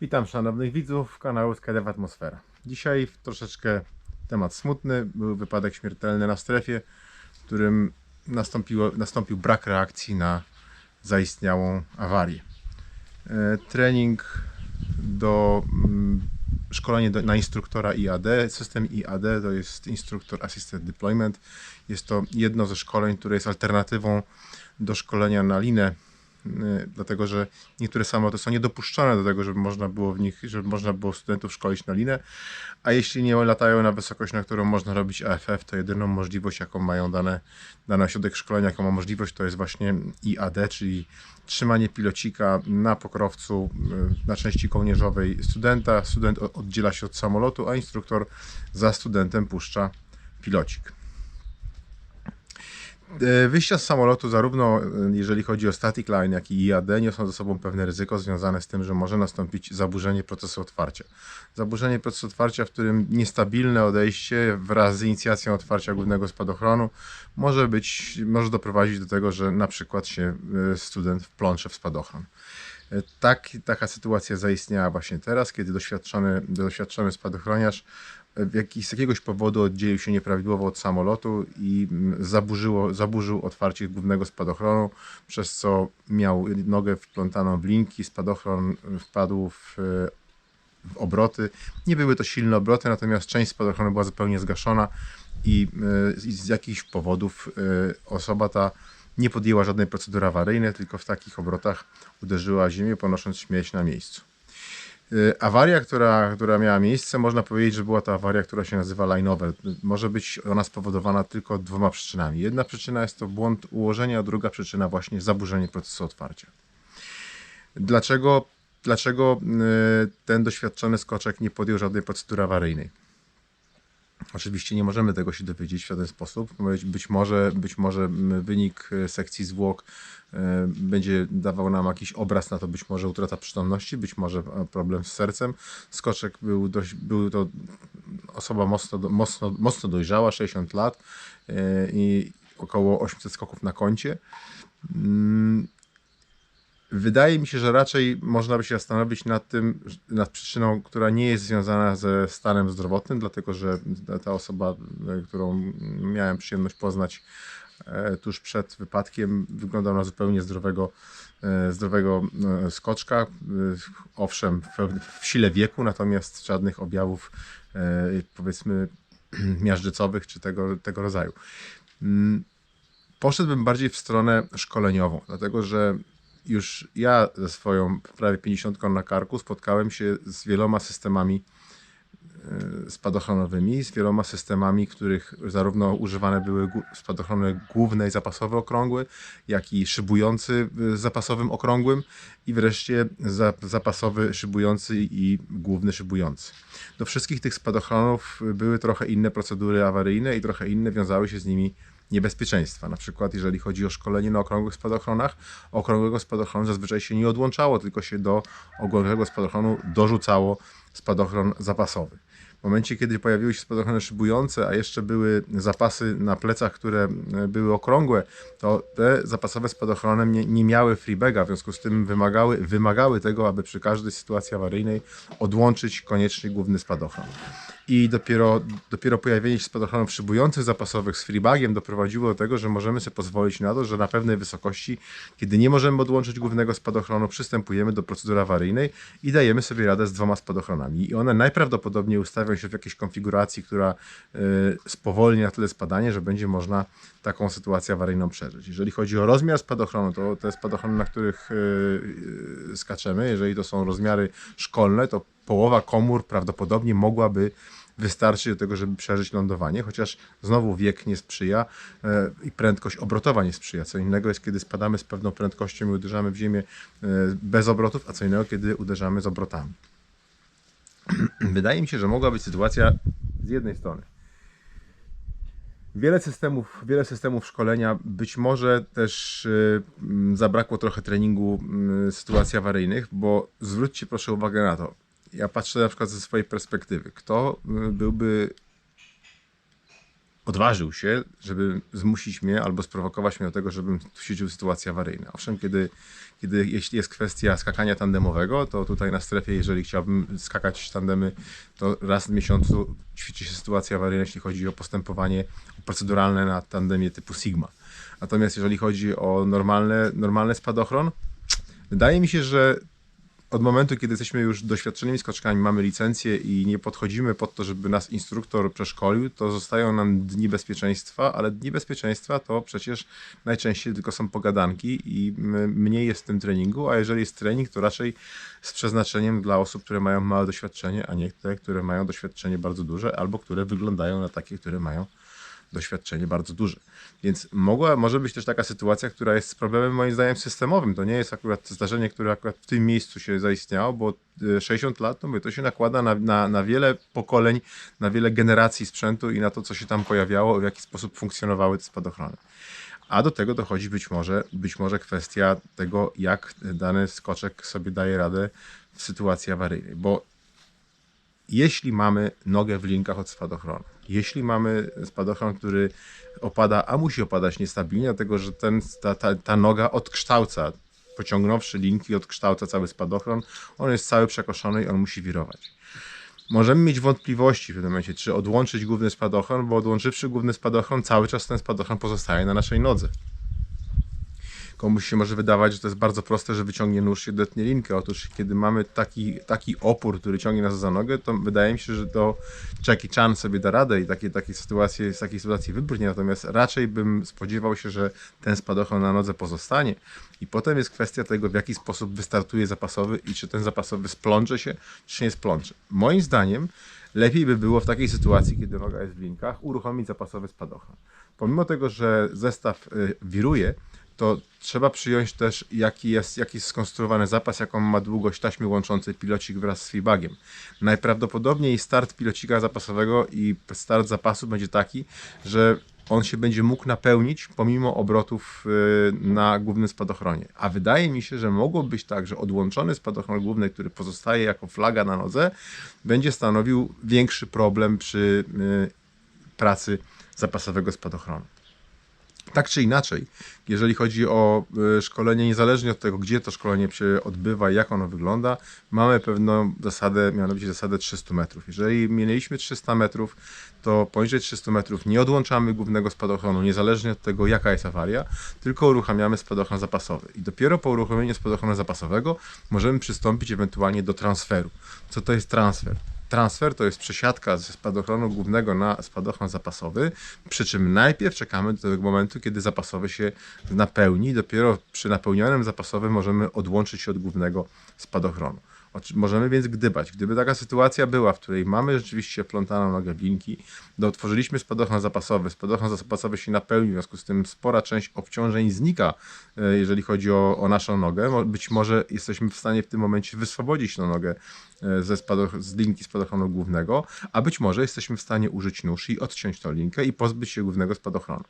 Witam szanownych widzów kanału Skydev Atmosfera. Dzisiaj troszeczkę temat smutny. Był wypadek śmiertelny na strefie, w którym nastąpił brak reakcji na zaistniałą awarię. E, Trening do mm, szkolenie do, na instruktora IAD. System IAD to jest Instructor Assisted Deployment. Jest to jedno ze szkoleń, które jest alternatywą do szkolenia na linę, dlatego że niektóre samoloty są niedopuszczone do tego, żeby można było w nich, żeby można było studentów szkolić na linę, a jeśli nie latają na wysokość, na którą można robić AFF, to jedyną możliwość, jaką mają dane, dany ośrodek szkolenia, jaką ma możliwość, to jest właśnie IAD, czyli trzymanie pilocika na pokrowcu y, na części kołnierzowej studenta. Student oddziela się od samolotu, a instruktor za studentem puszcza pilocik. E, Wyjścia z samolotu, zarówno e, jeżeli chodzi o static line, jak i IAD, niosą ze sobą pewne ryzyko związane z tym, że może nastąpić zaburzenie procesu otwarcia. Zaburzenie procesu otwarcia, w którym niestabilne odejście wraz z inicjacją otwarcia głównego spadochronu może być, może doprowadzić do tego, że na przykład się e, student wplącze w spadochron. Tak, taka sytuacja zaistniała właśnie teraz, kiedy doświadczony, doświadczony spadochroniarz z jakiegoś powodu oddzielił się nieprawidłowo od samolotu i mm, zaburzyło, zaburzył otwarcie głównego spadochronu, przez co miał nogę wplątaną w linki, spadochron wpadł w, w obroty. Nie były to silne obroty, natomiast część spadochronu była zupełnie zgaszona i e, i z jakichś powodów e, osoba ta nie podjęła żadnej procedury awaryjnej, tylko w takich obrotach uderzyła ziemię, ponosząc śmierć na miejscu. Y, Awaria, która, która miała miejsce, można powiedzieć, że była to awaria, która się nazywa line over. Może być ona spowodowana tylko dwoma przyczynami. Jedna przyczyna jest to błąd ułożenia, druga przyczyna właśnie zaburzenie procesu otwarcia. Dlaczego, dlaczego y, ten doświadczony skoczek nie podjął żadnej procedury awaryjnej? Oczywiście nie możemy tego się dowiedzieć w żaden sposób. Być, może, być może mm, wynik e, sekcji zwłok e, będzie dawał nam jakiś obraz na to, być może utrata przytomności, być może e, problem z sercem. Skoczek był, dość, był to osoba mocno, mocno, mocno dojrzała, 60 lat i około 800 skoków na koncie. Wydaje mi się, że raczej można by się zastanowić nad tym, nad przyczyną, która nie jest związana ze stanem zdrowotnym, dlatego że ta- osoba, którą miałem przyjemność poznać e, tuż przed wypadkiem, wyglądał na zupełnie zdrowego, e, zdrowego e, skoczka. Owszem, w, w sile wieku, natomiast żadnych objawów, powiedzmy, miażdżycowych czy tego, tego rodzaju. Mm, Poszedłbym bardziej w stronę szkoleniową, dlatego że już ja ze swoją prawie 50 na karku spotkałem się z wieloma systemami e, spadochronowymi, z wieloma systemami, których zarówno używane były spadochrony główne i zapasowe okrągłe, jak i szybujący z zapasowym okrągłym i wreszcie za, zapasowy szybujący i główny szybujący. Do wszystkich tych spadochronów były trochę inne procedury awaryjne i trochę inne wiązały się z nimi niebezpieczeństwa. Na przykład jeżeli chodzi o szkolenie na okrągłych spadochronach, okrągłego spadochronu zazwyczaj się nie odłączało, tylko się do okrągłego spadochronu dorzucało spadochron zapasowy. W momencie, kiedy pojawiły się spadochrony szybujące, a jeszcze były zapasy na plecach, które e, były okrągłe, to te zapasowe spadochrony nie, nie miały freebaga, w związku z tym wymagały, wymagały tego, aby przy każdej sytuacji awaryjnej odłączyć koniecznie główny spadochron. I dopiero, dopiero pojawienie się spadochronów szybujących zapasowych z freebagiem doprowadziło do tego, że możemy sobie pozwolić na to, że na pewnej wysokości, kiedy nie możemy odłączyć głównego spadochronu, przystępujemy do procedury awaryjnej i dajemy sobie radę z dwoma spadochronami. I one najprawdopodobniej ustawią się w jakiejś konfiguracji, która y, spowolni na tyle spadanie, że będzie można taką sytuację awaryjną przeżyć. Jeżeli chodzi o rozmiar spadochronu, to te spadochrony, na których y, y, skaczemy, jeżeli to są rozmiary szkolne, to połowa komór prawdopodobnie mogłaby wystarczyć do tego, żeby przeżyć lądowanie, chociaż znowu wiek nie sprzyja e, i prędkość obrotowa nie sprzyja. Co innego jest, kiedy spadamy z pewną prędkością i uderzamy w ziemię e, bez obrotów, a co innego, kiedy uderzamy z obrotami. Wydaje mi się, że mogła być sytuacja z jednej strony. Wiele systemów, wiele systemów szkolenia, być może też mm, zabrakło trochę treningu sytuacji awaryjnych, bo zwróćcie proszę uwagę na to. Ja patrzę na przykład ze swojej perspektywy. Kto y, byłby odważył się, żeby zmusić mnie albo sprowokować mnie do tego, żebym ćwiczył sytuację awaryjną. Owszem, kiedy, kiedy jeśli jest kwestia skakania tandemowego, to tutaj na strefie, jeżeli chciałbym skakać tandemy, to raz w miesiącu ćwiczy się sytuację awaryjną, jeśli chodzi o postępowanie proceduralne na tandemie typu Sigma. Natomiast jeżeli chodzi o normalne, normalny spadochron, wydaje mi się, że od momentu, kiedy jesteśmy już doświadczonymi skoczkami, mamy licencję i nie podchodzimy pod to, żeby nas instruktor przeszkolił, to zostają nam dni bezpieczeństwa, ale dni bezpieczeństwa to przecież najczęściej tylko są pogadanki i mniej jest w tym treningu, a jeżeli jest trening, to raczej z przeznaczeniem dla osób, które mają małe doświadczenie, a nie te, które mają doświadczenie bardzo duże, albo które wyglądają na takie, które mają doświadczenie bardzo duże. Więc mogła, może być też taka sytuacja, która jest problemem moim zdaniem systemowym. To nie jest akurat zdarzenie, które akurat w tym miejscu się zaistniało, bo e, 60 lat to, mówię, to się nakłada na, na, na wiele pokoleń, na wiele generacji sprzętu i na to, co się tam pojawiało, w jaki sposób funkcjonowały te spadochrony. A do tego dochodzi być może, być może kwestia tego, jak dany skoczek sobie daje radę w sytuacji awaryjnej. Bo jeśli mamy nogę w linkach od spadochronu, jeśli mamy spadochron, który opada, a musi opadać niestabilnie, dlatego że ten, ta, ta, ta noga odkształca, pociągnąwszy linki, odkształca cały spadochron, on jest cały przekoszony i on musi wirować. Możemy mieć wątpliwości w tym momencie, czy odłączyć główny spadochron, bo odłączywszy główny spadochron, cały czas ten spadochron pozostaje na naszej nodze. Komuś się może wydawać, że to jest bardzo proste, że wyciągnie nóż i odetnie linkę. Otóż, kiedy mamy taki, taki opór, który ciągnie nas za nogę, to wydaje mi się, że to Jackie Chan sobie da radę i takie, takie sytuacje, z takiej sytuacji wybrnie. Natomiast raczej bym spodziewał się, że ten spadochron na nodze pozostanie. I potem jest kwestia tego, w jaki sposób wystartuje zapasowy i czy ten zapasowy splącze się, czy nie splącze. Moim zdaniem lepiej by było w takiej sytuacji, kiedy noga jest w linkach, uruchomić zapasowy spadochron. Pomimo tego, że zestaw y, wiruje, to trzeba przyjąć też, jaki jest, jaki jest skonstruowany zapas, jaką ma długość taśmy łączącej pilocik wraz z feedbagiem. Najprawdopodobniej start pilocika zapasowego i start zapasu będzie taki, że on się będzie mógł napełnić pomimo obrotów y, na głównym spadochronie. A wydaje mi się, że mogło być tak, że odłączony spadochron główny, który pozostaje jako flaga na nodze, będzie stanowił większy problem przy y, pracy zapasowego spadochronu. Tak czy inaczej, jeżeli chodzi o y, szkolenie, niezależnie od tego, gdzie to szkolenie się odbywa i jak ono wygląda, mamy pewną zasadę, mianowicie zasadę 300 metrów. Jeżeli mieliśmy 300 metrów, to poniżej 300 metrów nie odłączamy głównego spadochronu, niezależnie od tego, jaka jest awaria, tylko uruchamiamy spadochron zapasowy. I dopiero po uruchomieniu spadochronu zapasowego możemy przystąpić ewentualnie do transferu. Co to jest transfer? Transfer to jest przesiadka ze spadochronu głównego na spadochron zapasowy, przy czym najpierw czekamy do tego momentu, kiedy zapasowy się napełni. Dopiero przy napełnionym zapasowym możemy odłączyć się od głównego spadochronu. Możemy więc gdybać. Gdyby taka sytuacja była, w której mamy rzeczywiście plątaną nogę linki, otworzyliśmy spadochron zapasowy, spadochron zapasowy się napełni, w związku z tym spora część obciążeń znika, e, jeżeli chodzi o, o naszą nogę. Być może jesteśmy w stanie w tym momencie wyswobodzić tą nogę e, ze spadoch- z linki spadochronu głównego, a być może jesteśmy w stanie użyć nóż i odciąć tą linkę i pozbyć się głównego spadochronu.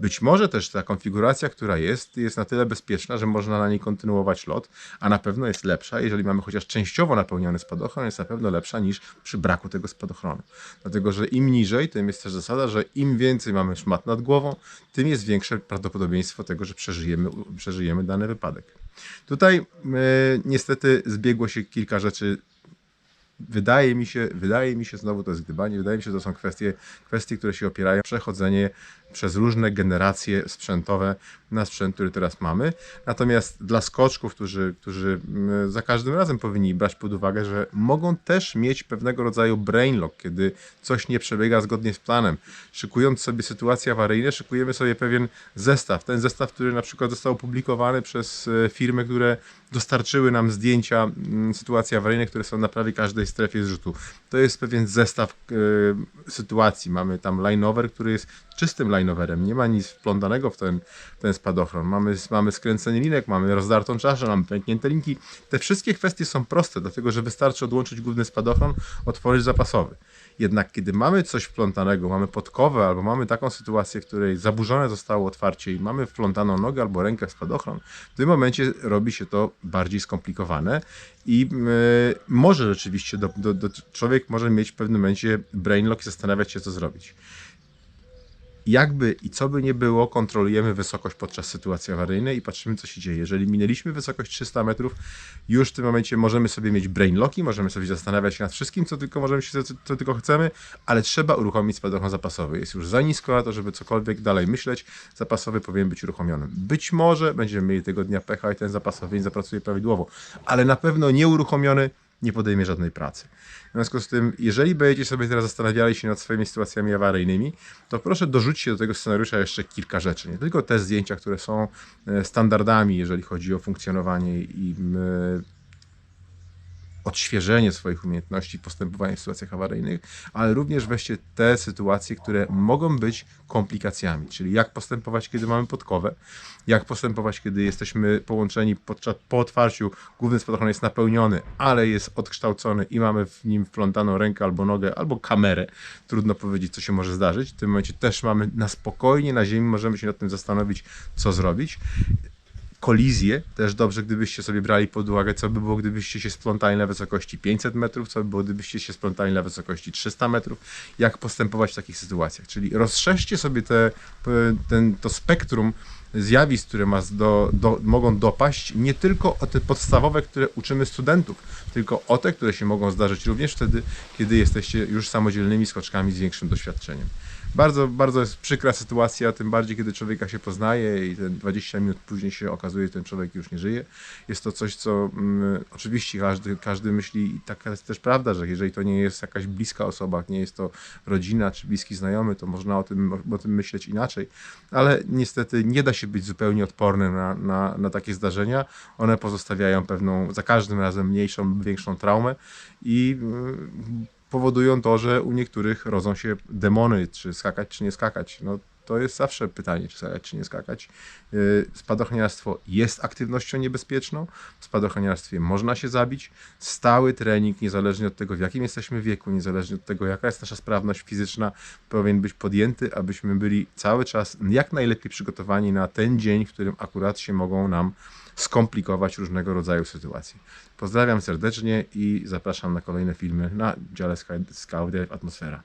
Być może też ta konfiguracja, która jest, jest na tyle bezpieczna, że można na niej kontynuować lot, a na pewno jest lepsza, jeżeli mamy chociaż częściowo napełniony spadochron, jest na pewno lepsza niż przy braku tego spadochronu. Dlatego, że im niżej, tym jest też zasada, że im więcej mamy szmat nad głową, tym jest większe prawdopodobieństwo tego, że przeżyjemy, przeżyjemy dany wypadek. Tutaj e, niestety zbiegło się kilka rzeczy wydaje mi się, wydaje mi się, znowu to jest gdybanie, wydaje mi się, że to są kwestie, kwestie, które się opierają przechodzenie przez różne generacje sprzętowe na sprzęt, który teraz mamy. Natomiast dla skoczków, którzy, którzy mm, za każdym razem powinni brać pod uwagę, że mogą też mieć pewnego rodzaju brain lock, kiedy coś nie przebiega zgodnie z planem. Szykując sobie sytuacje awaryjne, szykujemy sobie pewien zestaw. Ten zestaw, który na przykład został opublikowany przez e, firmy, które dostarczyły nam zdjęcia mm, sytuacji awaryjnych, które są na prawie każdej strefie zrzutu. To jest pewien zestaw e, sytuacji. Mamy tam lineover, który jest czystym lineoverem. Nie ma nic wplątanego w ten, ten spadochron. Mamy, mamy skręcenie linek, mamy rozdartą czaszę, mamy pęknięte linki. Te wszystkie kwestie są proste, dlatego że wystarczy odłączyć główny spadochron, otworzyć zapasowy. Jednak kiedy mamy coś wplątanego, mamy podkowę albo mamy taką sytuację, w której zaburzone zostało otwarcie i mamy wplątaną nogę albo rękę w spadochron, w tym momencie robi się to bardziej skomplikowane i yy, może rzeczywiście do, do, do, człowiek może mieć w pewnym momencie brainlock i zastanawiać się, co zrobić. Jakby i co by nie było, kontrolujemy wysokość podczas sytuacji awaryjnej i patrzymy, co się dzieje. Jeżeli minęliśmy wysokość 300 metrów, już w tym momencie możemy sobie mieć brain locki, możemy sobie zastanawiać się nad wszystkim, co tylko możemy się, co, co tylko chcemy, ale trzeba uruchomić spadochron zapasowy. Jest już za nisko na to, żeby cokolwiek dalej myśleć. Zapasowy powinien być uruchomiony. Być może będziemy mieli tego dnia pecha i ten zapasowy nie zapracuje prawidłowo, ale na pewno nieuruchomiony nie podejmie żadnej pracy. W związku z tym, jeżeli będziecie sobie teraz zastanawiali się nad swoimi sytuacjami awaryjnymi, to proszę dorzućcie do tego scenariusza jeszcze kilka rzeczy. Nie tylko te zdjęcia, które są e, standardami, jeżeli chodzi o funkcjonowanie i odświeżenie swoich umiejętności postępowania w sytuacjach awaryjnych, ale również weźcie te sytuacje, które mogą być komplikacjami, czyli jak postępować, kiedy mamy podkowę, jak postępować, kiedy jesteśmy połączeni podczas, po otwarciu, główny spadochron jest napełniony, ale jest odkształcony i mamy w nim wplątaną rękę albo nogę, albo kamerę. Trudno powiedzieć, co się może zdarzyć. W tym momencie też mamy na spokojnie na ziemi, możemy się nad tym zastanowić, co zrobić kolizję. Też dobrze, gdybyście sobie brali pod uwagę, co by było, gdybyście się splątali na wysokości 500 metrów, co by było, gdybyście się splątali na wysokości 300 metrów, jak postępować w takich sytuacjach. Czyli rozszerzcie sobie te, ten, to spektrum zjawisk, które do, do, mogą dopaść, nie tylko o te podstawowe, które uczymy studentów, tylko o te, które się mogą zdarzyć również wtedy, kiedy jesteście już samodzielnymi skoczkami z większym doświadczeniem. Bardzo, bardzo jest przykra sytuacja, tym bardziej kiedy człowieka się poznaje i ten 20 minut później się okazuje, że ten człowiek już nie żyje. Jest to coś, co mm, oczywiście każdy, każdy myśli i taka jest też prawda, że jeżeli to nie jest jakaś bliska osoba, nie jest to rodzina czy bliski znajomy, to można o tym, o, o tym myśleć inaczej. Ale niestety nie da się być zupełnie odpornym na, na, na takie zdarzenia. One pozostawiają pewną, za każdym razem mniejszą, większą traumę i mm, powodują to, że u niektórych rodzą się demony, czy skakać, czy nie skakać. No, to jest zawsze pytanie, czy skakać, czy nie skakać. Yy, Spadochroniarstwo jest aktywnością niebezpieczną. W spadochroniarstwie można się zabić. Stały trening, niezależnie od tego, w jakim jesteśmy wieku, niezależnie od tego, jaka jest nasza sprawność fizyczna, powinien być podjęty, abyśmy byli cały czas jak najlepiej przygotowani na ten dzień, w którym akurat się mogą nam skomplikować różnego rodzaju sytuacje. Pozdrawiam serdecznie i zapraszam na kolejne filmy na dziale Sky Atmosfera.